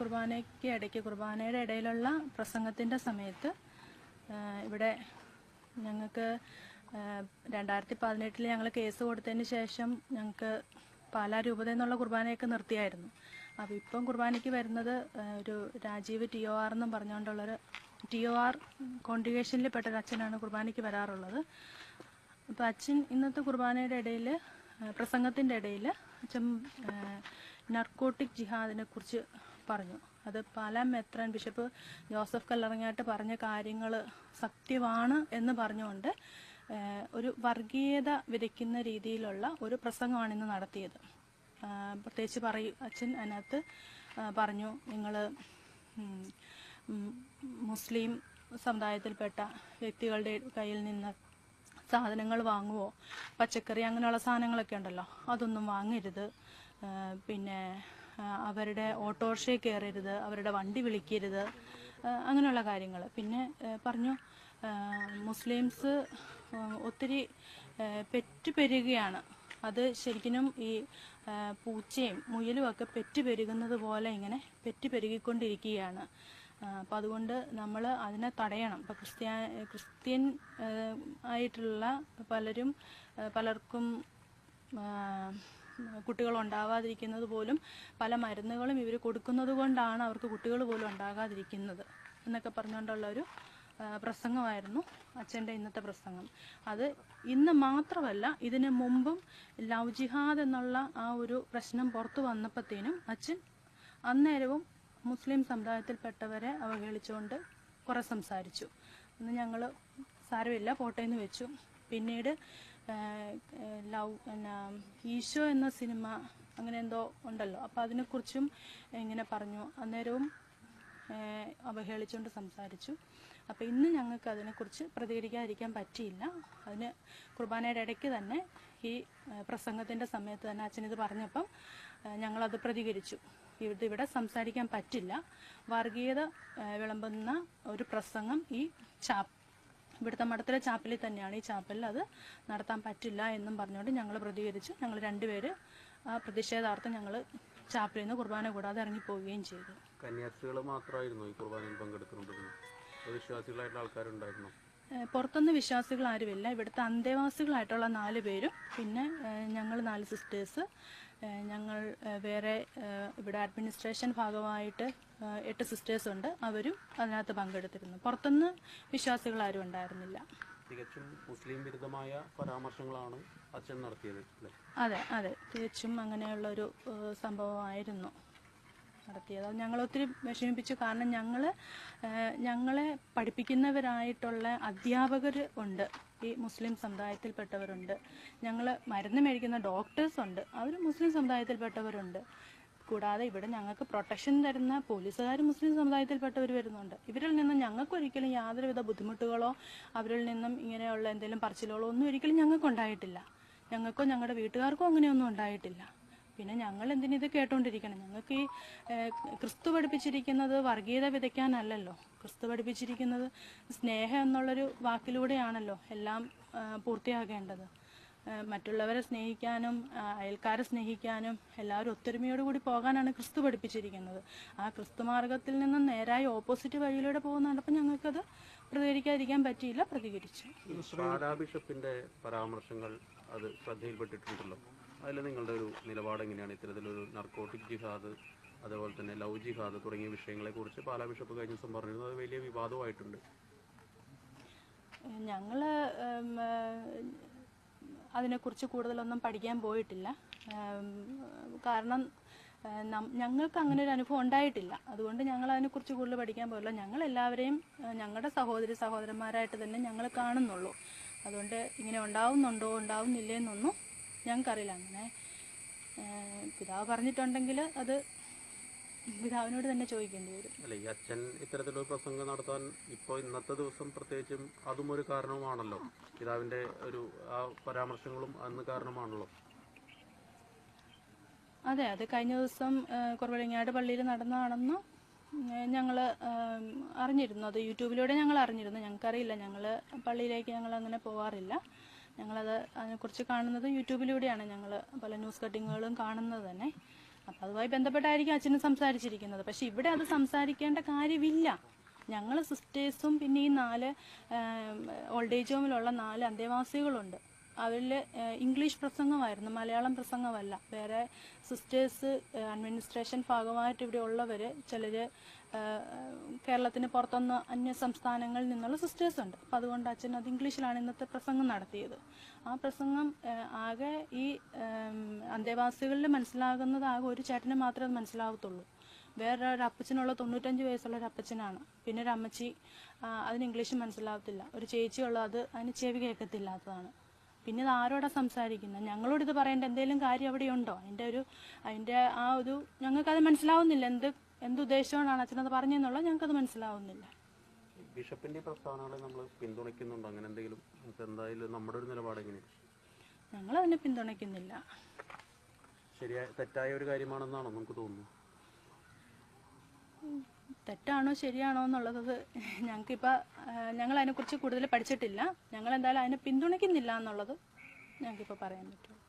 കുർബാനയ്ക്ക് ഇടയ്ക്ക് കുർബാനയുടെ ഇടയിലുള്ള പ്രസംഗത്തിന്റെ സമയത്ത് ഇവിടെ ഞങ്ങൾക്ക് രണ്ടായിരത്തി പതിനെട്ടിൽ ഞങ്ങൾ കേസ് കൊടുത്തതിന് ശേഷം ഞങ്ങൾക്ക് പാലാ രൂപത എന്നുള്ള കുർബാനയൊക്കെ നിർത്തിയായിരുന്നു. അപ്പോൾ ഇപ്പം കുർബാനയ്ക്ക് വരുന്നത് ഒരു രാജീവ് ടി ഒ ആർ എന്നും പറഞ്ഞുകൊണ്ടുള്ളൊരു ടി ഒ ആർ കോൺട്രിഗേഷനിൽ പെട്ട ഒരു അച്ഛനാണ് കുർബാനയ്ക്ക് വരാറുള്ളത്. അപ്പോൾ അച്ഛൻ ഇന്നത്തെ കുർബാനയുടെ ഇടയിൽ പ്രസംഗത്തിന്റെ ഇടയിൽ അച്ഛൻ നർക്കോട്ടിക് ജിഹാദിനെ കുറിച്ച് പറഞ്ഞു. അത് പല മെത്രൻ ബിഷപ്പ് ജോസഫ് കല്ലറങ്ങാട്ട് പറഞ്ഞ കാര്യങ്ങൾ സത്യമാണ് എന്ന് പറഞ്ഞുകൊണ്ട് ഒരു വർഗീയത വിതയ്ക്കുന്ന രീതിയിലുള്ള ഒരു പ്രസംഗമാണ് ഇന്ന് നടത്തിയത് പ്രത്യേകിച്ച് പറയും അച്ഛൻ അതിനകത്ത് പറഞ്ഞു നിങ്ങൾ മുസ്ലിം സമുദായത്തിൽപ്പെട്ട വ്യക്തികളുടെ കയ്യിൽ നിന്ന് സാധനങ്ങൾ വാങ്ങുവോ? പച്ചക്കറി അങ്ങനെയുള്ള സാധനങ്ങളൊക്കെ ഉണ്ടല്ലോ അതൊന്നും വാങ്ങരുത്. പിന്നെ അവരുടെ ഓട്ടോറിക്ഷയിൽ കയറരുത് അവരുടെ വണ്ടി വിളിക്കരുത് അങ്ങനെയുള്ള കാര്യങ്ങൾ. പിന്നെ പറഞ്ഞു മുസ്ലിംസ് ഒത്തിരി പെറ്റുപെരുകയാണ്. അത് ശരിക്കും ഈ പൂച്ചയും മുയലും ഒക്കെ പെറ്റുപെരുകുന്നത് പോലെ ഇങ്ങനെ പെറ്റുപെരുകിക്കൊണ്ടിരിക്കുകയാണ്. അപ്പോൾ അപ്പം അതുകൊണ്ട് നമ്മൾ അതിനെ തടയണം. ഇപ്പം ക്രിസ്ത്യ ക്രിസ്ത്യൻ ആയിട്ടുള്ള പലരും പലർക്കും കുട്ടികൾ ഉണ്ടാവാതിരിക്കുന്നത് പോലും പല മരുന്നുകളും ഇവർ കൊടുക്കുന്നത് കൊണ്ടാണ് അവർക്ക് കുട്ടികൾ പോലും ഉണ്ടാകാതിരിക്കുന്നത് എന്നൊക്കെ പറഞ്ഞുകൊണ്ടുള്ള ഒരു പ്രസംഗമായിരുന്നു അച്ഛന്റെ ഇന്നത്തെ പ്രസംഗം. അത് ഇന്ന് മാത്രമല്ല ഇതിനു മുമ്പും ലവ് ജിഹാദ് എന്നുള്ള ആ ഒരു പ്രശ്നം പുറത്തു വന്നപ്പോഴത്തേനും അച്ഛൻ അന്നേരവും മുസ്ലിം സമുദായത്തിൽപ്പെട്ടവരെ അവഹേളിച്ചുകൊണ്ട് കുറെ സംസാരിച്ചു. അന്ന് ഞങ്ങൾ സാരമില്ല പോട്ടേന്ന് വെച്ചു. പിന്നീട് ലവ് എന്നാ ഈശോ എന്ന സിനിമ അങ്ങനെ എന്തോ ഉണ്ടല്ലോ. അപ്പം അതിനെക്കുറിച്ചും ഇങ്ങനെ പറഞ്ഞു. അന്നേരവും അവഹേളിച്ചുകൊണ്ട് സംസാരിച്ചു. അപ്പോൾ ഇന്ന് ഞങ്ങൾക്ക് അതിനെക്കുറിച്ച് പ്രതികരിക്കാതിരിക്കാൻ പറ്റിയില്ല. അതിന് കുർബാനയുടെ ഇടയ്ക്ക് തന്നെ ഈ പ്രസംഗത്തിന്റെ സമയത്ത് തന്നെ അച്ഛൻ ഇത് പറഞ്ഞപ്പം ഞങ്ങളത് പ്രതികരിച്ചു. ഇത് ഇവിടെ സംസാരിക്കാൻ പറ്റില്ല. വർഗീയത വിളമ്പുന്ന ഒരു പ്രസംഗം ഈ ചാപ്പ് ഇവിടുത്തെ മഠത്തിലെ ചാപ്പലിൽ തന്നെയാണ് ഈ ചാപ്പലിൽ അത് നടത്താൻ പറ്റില്ല എന്നും പറഞ്ഞുകൊണ്ട് ഞങ്ങൾ പ്രതികരിച്ചു. ഞങ്ങൾ രണ്ടുപേര് ആ പ്രതിഷേധാർത്ഥം ഞങ്ങൾ ചാപ്പലിൽ നിന്ന് കുർബാന കൂടാതെ ഇറങ്ങിപ്പോവുകയും ചെയ്തു. കന്യാസ്ത്രീകൾ മാത്രമായിരുന്നു ഈ കുർബാനയിൽ പങ്കെടുക്കുന്നത്? വിശ്വാസികളായിട്ടുള്ള ആൾക്കാരുണ്ടായിരുന്നു? ഏഹ് പുറത്തുനിന്ന് വിശ്വാസികൾ ആരുമില്ല ഇവിടുത്തെ അന്തേവാസികളായിട്ടുള്ള നാല് പേരും പിന്നെ ഞങ്ങൾ നാല് സിസ്റ്റേഴ്സ് ഞങ്ങൾ വേറെ ഇവിടെ അഡ്മിനിസ്ട്രേഷൻ ഭാഗമായിട്ട് എട്ട് സിസ്റ്റേഴ്സ് ഉണ്ട്. അവരും അതിനകത്ത് പങ്കെടുത്തിരുന്നു. പുറത്തുനിന്ന് വിശ്വാസികൾ ആരും ഉണ്ടായിരുന്നില്ല. തികച്ചും മുസ്ലിം വിരുദ്ധമായ പരാമർശങ്ങളാണ് അച്ഛൻ നടത്തിയത് അതെ അതെ. തികച്ചും അങ്ങനെയുള്ള ഒരു സംഭവമായിരുന്നു. നടത്തിയത്. അത് ഞങ്ങൾ ഒത്തിരി വിഷമിപ്പിച്ചു. കാരണം ഞങ്ങൾ ഞങ്ങളെ പഠിപ്പിക്കുന്നവരായിട്ടുള്ള അധ്യാപകർ ഉണ്ട്. ഈ മുസ്ലിം സമുദായത്തിൽപ്പെട്ടവരുണ്ട്. ഞങ്ങൾ മരുന്ന് മേടിക്കുന്ന ഡോക്ടേഴ്സ് ഉണ്ട്. അവർ മുസ്ലിം സമുദായത്തിൽപ്പെട്ടവരുണ്ട്. കൂടാതെ ഇവിടെ ഞങ്ങൾക്ക് പ്രൊട്ടക്ഷൻ തരുന്ന പോലീസുകാർ മുസ്ലിം സമുദായത്തിൽപ്പെട്ടവർ വരുന്നുണ്ട്. ഇവരിൽ നിന്നും ഞങ്ങൾക്ക് ഒരിക്കലും യാതൊരുവിധ ബുദ്ധിമുട്ടുകളോ അവരിൽ നിന്നും ഇങ്ങനെയുള്ള എന്തെങ്കിലും പറച്ചിലുകളോ ഒന്നും ഒരിക്കലും ഞങ്ങൾക്ക് ഉണ്ടായിട്ടില്ല ഞങ്ങൾക്കോ ഞങ്ങളുടെ വീട്ടുകാർക്കോ അങ്ങനെയൊന്നും ഉണ്ടായിട്ടില്ല. പിന്നെ ഞങ്ങൾ എന്തിനു ഇത് കേട്ടോണ്ടിരിക്കണം? ഞങ്ങൾക്ക് ഈ ക്രിസ്തു പഠിപ്പിച്ചിരിക്കുന്നത് വർഗീയത വിതയ്ക്കാനല്ലല്ലോ. ക്രിസ്തു പഠിപ്പിച്ചിരിക്കുന്നത് സ്നേഹം എന്നുള്ളൊരു വാക്കിലൂടെയാണല്ലോ എല്ലാം പൂർത്തിയാകേണ്ടത്. മറ്റുള്ളവരെ സ്നേഹിക്കാനും അയൽക്കാരെ സ്നേഹിക്കാനും എല്ലാവരും ഒത്തൊരുമയോടുകൂടി പോകാനാണ് ക്രിസ്തു പഠിപ്പിച്ചിരിക്കുന്നത്. ആ ക്രിസ്തു മാർഗത്തിൽ നിന്നും നേരായി ഓപ്പോസിറ്റ് വഴിയിലൂടെ പോകുന്നുണ്ടപ്പോൾ ഞങ്ങൾക്കത് പ്രതികരിക്കാതിരിക്കാൻ പറ്റിയില്ല പ്രതികരിച്ചു. പരാമർശങ്ങൾ അത് ശ്രദ്ധയിൽപ്പെട്ടിട്ടുണ്ടല്ലോ. അതിൽ നിങ്ങളുടെ ഒരു നിലപാട് എങ്ങനെയാണ്? ഇത്തരത്തിലൊരു നർക്കോട്ടിക് ജിഹാദ് അതേപോലെ തന്നെ ലവ് ജിഹാദ് തുടങ്ങിയ വിഷയങ്ങളെ കുറിച്ച് പാലാ ബിഷപ്പ് കഴിഞ്ഞ ദിവസം പറഞ്ഞിരുന്നത് അത് വലിയ വിവാദമായിട്ടുണ്ട്. ഞങ്ങൾ അതിനെക്കുറിച്ച് കൂടുതലൊന്നും പഠിക്കാൻ പോയിട്ടില്ല. കാരണം ഞങ്ങൾക്ക് അങ്ങനെ ഒരു അനുഭവം ഉണ്ടായിട്ടില്ല. അതുകൊണ്ട് ഞങ്ങൾ അതിനെക്കുറിച്ച് കൂടുതൽ പഠിക്കാൻ പോയില്ല. ഞങ്ങൾ എല്ലാവരെയും ഞങ്ങളുടെ സഹോദരി സഹോദരന്മാരായിട്ട് തന്നെ ഞങ്ങൾ കാണുന്നുള്ളൂ. അതുകൊണ്ട് ഇങ്ങനെ ഉണ്ടാവുന്നുണ്ടോ ഉണ്ടാവുന്നില്ലേ എന്നൊന്നും ഞങ്ങൾക്കറിയില്ല. അങ്ങനെ പിതാവ് പറഞ്ഞിട്ടുണ്ടെങ്കിൽ അത് പിതാവിനോട് തന്നെ ചോദിക്കേണ്ടി വരും. അല്ല ഈ അച്ഛൻ ഇത്തരത്തിലൊരു പ്രസംഗം നടത്താൻ ഇപ്പോൾ ഇന്നത്തെ ദിവസം പ്രത്യേകിച്ചും അതും ഒരു കാരണവുമാണല്ലോ. പിതാവിന്റെ ഒരു ആ പരാമർശങ്ങളും അന്ന് കാരണമാണല്ലോ. അതെ അത് കഴിഞ്ഞ ദിവസം കുറവളിങ്ങാട് പള്ളിയിൽ നടന്നതാണെന്ന് ഞങ്ങൾ അറിഞ്ഞിരുന്നു. അത് യൂട്യൂബിലൂടെ ഞങ്ങൾ അറിഞ്ഞിരുന്നു. ഞങ്ങൾക്കറിയില്ല. ഞങ്ങൾ പള്ളിയിലേക്ക് ഞങ്ങൾ അങ്ങനെ പോകാറില്ല ഞങ്ങളത് അതിനെക്കുറിച്ച് കാണുന്നത് യൂട്യൂബിലൂടെയാണ് ഞങ്ങൾ പല ന്യൂസ് കട്ടിങ്ങുകളും കാണുന്നത് തന്നെ. അപ്പം അതുമായി ബന്ധപ്പെട്ടായിരിക്കും അച്ഛനും സംസാരിച്ചിരിക്കുന്നത്. പക്ഷെ ഇവിടെ അത് സംസാരിക്കേണ്ട കാര്യമില്ല. ഞങ്ങൾ സിസ്റ്റേഴ്സും പിന്നെ ഈ നാല് ഓൾഡ് ഏജ് ഹോമിലുള്ള നാല് അന്തേവാസികളുണ്ട്. അവരിൽ ഇംഗ്ലീഷ് പ്രസംഗമായിരുന്നു മലയാളം പ്രസംഗമല്ല. വേറെ സിസ്റ്റേഴ്സ് അഡ്മിനിസ്ട്രേഷൻ ഭാഗമായിട്ട് ഇവിടെ ഉള്ളവർ ചിലർ കേരളത്തിന് പുറത്തുനിന്ന് അന്യ സംസ്ഥാനങ്ങളിൽ നിന്നുള്ള സിസ്റ്റേഴ്സ് ഉണ്ട്. അപ്പം അതുകൊണ്ട് അച്ഛൻ അത് ഇംഗ്ലീഷിലാണ് ഇന്നത്തെ പ്രസംഗം നടത്തിയത്. ആ പ്രസംഗം ആകെ ഈ അന്തേവാസികളിൽ മനസ്സിലാകുന്നത് ആകെ ഒരു ചേട്ടന് മാത്രമേ അത് മനസ്സിലാകത്തുള്ളൂ വേറെ ഒരു അപ്പച്ചനുള്ള തൊണ്ണൂറ്റഞ്ച് വയസ്സുള്ള ഒരു അപ്പച്ചനാണ്. പിന്നെ ഒരു അമ്മച്ചി അതിന് ഇംഗ്ലീഷ് മനസ്സിലാവത്തില്ല. ഒരു ചേച്ചിയുള്ള അത് അതിന് ചെവി കേൾക്കത്തില്ലാത്തതാണ്. പിന്നെ ഇത് ആരോടാ സംസാരിക്കുന്നത് ഞങ്ങളോട് ഇത് പറയേണ്ട എന്തെങ്കിലും കാര്യം അവിടെ ഉണ്ടോ? അതിന്റെ ഒരു അതിന്റെ ആ ഒരു ഞങ്ങൾക്കത് മനസ്സിലാവുന്നില്ല. എന്ത് എന്ത് ഉദ്ദേശത്തോടാണ് അച്ഛനത് പറഞ്ഞെന്നുള്ളത് ഞങ്ങൾക്കത് മനസ്സിലാവുന്നില്ല. ബിഷപ്പിന്റെ പ്രസ്താവനകളെ നമ്മൾ പിന്തുണയ്ക്കുന്നുണ്ടോ? അങ്ങനെ എന്തെങ്കിലും? എന്തായാലും നമ്മുടെ ഒരു നിലപാട് എങ്ങനെയാണ് ഞങ്ങൾ അതിനെ പിന്തുണയ്ക്കുന്നില്ല. ശരിയായ തെറ്റായ ഒരു കാര്യമാണെന്നാണോ നമുക്ക് തോന്നുന്നത്? തെറ്റാണോ ശരിയാണോ എന്നുള്ളത് ഞങ്ങൾക്കിപ്പോൾ ഞങ്ങൾ അതിനെക്കുറിച്ച് കൂടുതൽ പഠിച്ചിട്ടില്ല. ഞങ്ങൾ എന്തായാലും അതിനെ പിന്തുണയ്ക്കുന്നില്ല എന്നുള്ളത് ഞങ്ങൾക്കിപ്പോൾ പറയാൻ പറ്റുള്ളൂ